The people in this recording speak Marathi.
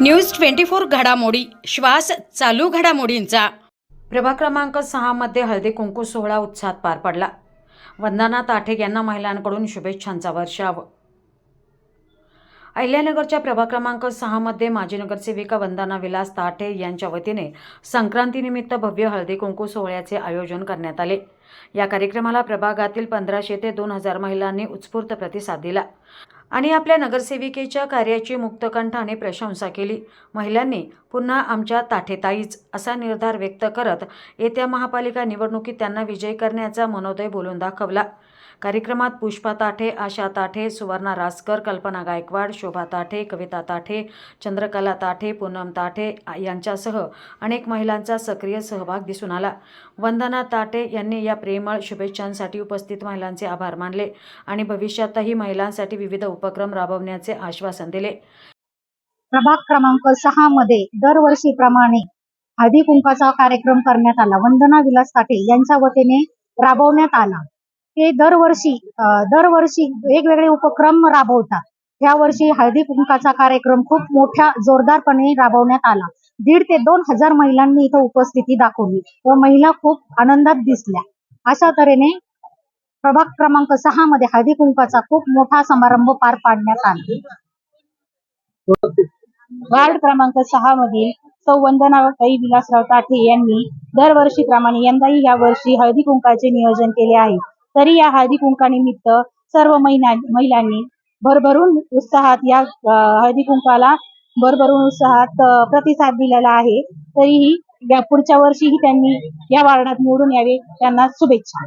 न्यूज ट्वेंटी फोर घडामोडी श्वास चालू घडामोडींचा. प्रभाग क्रमांक सहामध्ये हळदी कुंकू सोहळा उत्साहात पार पडला. वंदना ताठे यांना महिलांकडून शुभेच्छांचा वर्षाव. अहिल्यानगरच्या प्रभाग क्रमांक सहामध्ये माजी नगरसेविका वंदना विलास ताठे यांच्या वतीने संक्रांतीनिमित्त भव्य हळदी कुंकू सोहळ्याचे आयोजन करण्यात आले. या कार्यक्रमाला प्रभागातील पंधराशे ते दोन हजार महिलांनी उत्स्फूर्त प्रतिसाद दिला. आणि आपल्या नगरसेविकेच्या कार्याची मुक्तकंठाने प्रशंसा केली. महिलांनी पुन्हा आमच्या ताठेताईच असा निर्धार व्यक्त करत येत्या महापालिका निवडणुकीत त्यांना विजयी करण्याचा मनोदय बोलून दाखवला. कार्यक्रमात पुष्पा ताठे आशा ताठे सुवर्णा रासकर कल्पना गायकवाड शोभा ताठे कविता ताठे चंद्रकला ताठे पूनम ताठे यांच्यासह अनेक महिलांचा सक्रिय सहभाग दिसून आला. वंदना ताठे यांनी या प्रेमळ शुभेच्छांसाठी उपस्थित महिलांचे आभार मानले आणि भविष्यातही महिलांसाठी विविध उपक्रम राबवण्याचे आश्वासन दिले. प्रभाग क्रमांक सहा मध्ये दरवर्षीप्रमाणे हळदी कुंकाचा कार्यक्रम करण्यात आला. वंदना विलास साठे यांच्या वतीने राबवण्यात आला. ते दरवर्षी दरवर्षी वेगवेगळे उपक्रम राबवतात. या वर्षी हळदी कुंकाचा कार्यक्रम खूप मोठ्या जोरदारपणे राबवण्यात आला. दीड ते दोन हजार महिलांनी इथं उपस्थिती दाखवली. व महिला खूप आनंदात दिसल्या. अशा तऱ्हेने प्रभाग क्रमांक सहा मध्ये हळदी कुंकाचा खूप मोठा समारंभ पार पाडण्यात आला. वार्ड क्रमांक सहा मधील सौ वंदनाताई विलासराव ताठे यांनी दरवर्षीप्रमाणे यंदाही या वर्षी हळदी कुंकाचे नियोजन केले आहे. तरी या हळदी कुंकानिमित्त सर्व महिला महिलांनी भरभरून उत्साहात या हळदी कुंकाला भरभरून उत्साहात प्रतिसाद दिलेला आहे. तरीही या पुढच्या वर्षीही त्यांनी या वार्डात निवडून यावे त्यांना शुभेच्छा.